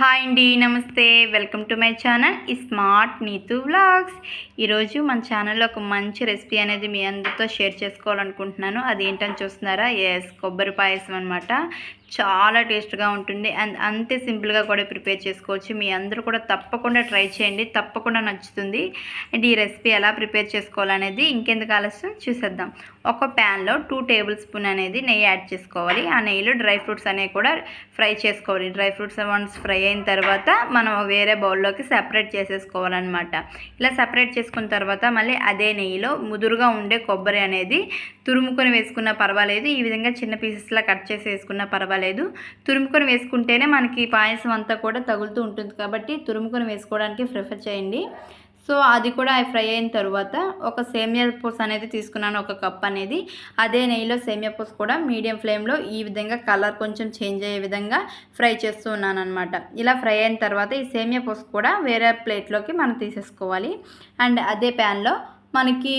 Hi అండి నమస్తే. Welcome to my channel ఈ స్మార్ట్ నీతు వ్లాగ్స్. ఈరోజు మన ఛానల్లో ఒక మంచి రెసిపీ అనేది మీ అందరితో షేర్ చేసుకోవాలనుకుంటున్నాను. అది ఏంటని చూస్తున్నారా? ఎస్ కొబ్బరి పాయసం అనమాట చాలా టేస్ట్గా ఉంటుంది. అండ్ అంతే సింపుల్గా కూడా ప్రిపేర్ చేసుకోవచ్చు. మీ అందరూ కూడా తప్పకుండా ట్రై చేయండి. తప్పకుండా నచ్చుతుంది. అండ్ ఈ రెసిపీ ఎలా ప్రిపేర్ చేసుకోవాలనేది ఇంకెందుకు ఆలస్యం చూసేద్దాం. ఒక ప్యాన్లో టూ టేబుల్ స్పూన్ అనేది నెయ్యి యాడ్ చేసుకోవాలి. ఆ నెయ్యిలో డ్రై ఫ్రూట్స్ అనేవి కూడా ఫ్రై చేసుకోవాలి. డ్రై ఫ్రూట్స్ వన్స్ ఫ్రై అయిన తర్వాత మనం వేరే బౌల్లోకి సెపరేట్ చేసేసుకోవాలన్నమాట. ఇలా సెపరేట్ చేసుకున్న తర్వాత మళ్ళీ అదే నెయ్యిలో ముదురుగా ఉండే కొబ్బరి అనేది తురుముకొని వేసుకున్న పర్వాలేదు. ఈ విధంగా చిన్న పీసెస్లా కట్ చేసి వేసుకున్న పర్వాలేదు. తురుముకొని వేసుకుంటేనే మనకి పాయసం అంతా కూడా తగులుతూ ఉంటుంది కాబట్టి తురుముకొని వేసుకోవడానికి ప్రిఫర్ చేయండి. సో అది కూడా ఫ్రై అయిన తర్వాత ఒక సేమియా పూస అనేది తీసుకున్నాను ఒక కప్ అనేది. అదే నెయ్యిలో సేమియా పూస కూడా మీడియం ఫ్లేమ్లో ఈ విధంగా కలర్ కొంచెం చేంజ్ అయ్యే విధంగా ఫ్రై చేస్తూ ఉన్నాను అనమాట ఇలా ఫ్రై అయిన తర్వాత ఈ సేమియా పూస కూడా వేరే ప్లేట్లోకి మనం తీసేసుకోవాలి. అండ్ అదే ప్యాన్లో మనకి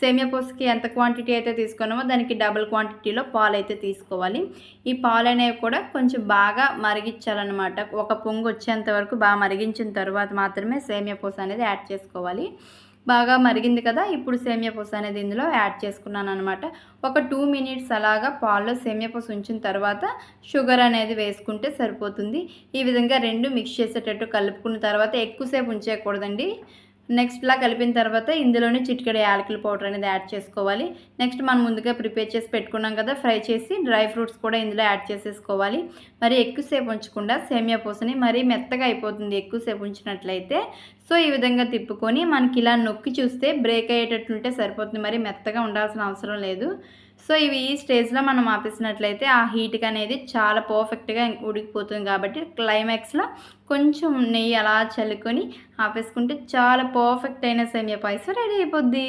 సేమియా పోస్కి ఎంత క్వాంటిటీ అయితే తీసుకున్నామో దానికి డబుల్ క్వాంటిటీలో పాలు అయితే తీసుకోవాలి. ఈ పాలు అనేవి కూడా కొంచెం బాగా మరిగించాలన్నమాట. ఒక పొంగు వచ్చేంత వరకు బాగా మరిగించిన తర్వాత మాత్రమే సేమియా పోస్ అనేది యాడ్ చేసుకోవాలి. బాగా మరిగింది కదా ఇప్పుడు సేమియా పూస అనేది ఇందులో యాడ్ చేసుకున్నాను అనమాట ఒక టూ మినిట్స్ అలాగా పాల్లో సేమియా పూస ఉంచిన తర్వాత షుగర్ అనేది వేసుకుంటే సరిపోతుంది. ఈ విధంగా రెండు మిక్స్ చేసేటట్టు కలుపుకున్న తర్వాత ఎక్కువసేపు ఉంచేయకూడదండి నెక్స్ట్ ఇలా కలిపిన తర్వాత ఇందులోనే చిటికెడ యాలకుల పౌడర్ అనేది యాడ్ చేసుకోవాలి. నెక్స్ట్ మనం ముందుగా ప్రిపేర్ చేసి పెట్టుకున్నాం కదా ఫ్రై చేసి డ్రై ఫ్రూట్స్ కూడా ఇందులో యాడ్ చేసేసుకోవాలి. మరి ఎక్కువసేపు ఉంచకుండా సేమియా పూసని మరీ మెత్తగా అయిపోతుంది ఎక్కువసేపు ఉంచినట్లయితే. సో ఈ విధంగా తిప్పుకొని మనకి ఇలా నొక్కి చూస్తే బ్రేక్ అయ్యేటట్లుంటే సరిపోతుంది. మరి మెత్తగా ఉండాల్సిన అవసరం లేదు. సో ఇవి ఈ స్టేజ్లో మనం ఆపేసినట్లయితే ఆ హీట్కి అనేది చాలా పర్ఫెక్ట్గా ఉడికిపోతుంది కాబట్టి క్లైమాక్స్లో కొంచెం నెయ్యి అలా చల్లుకొని ఆపేసుకుంటే చాలా పర్ఫెక్ట్ అయిన సేమియా పాయసం రెడీ అయిపోద్ది.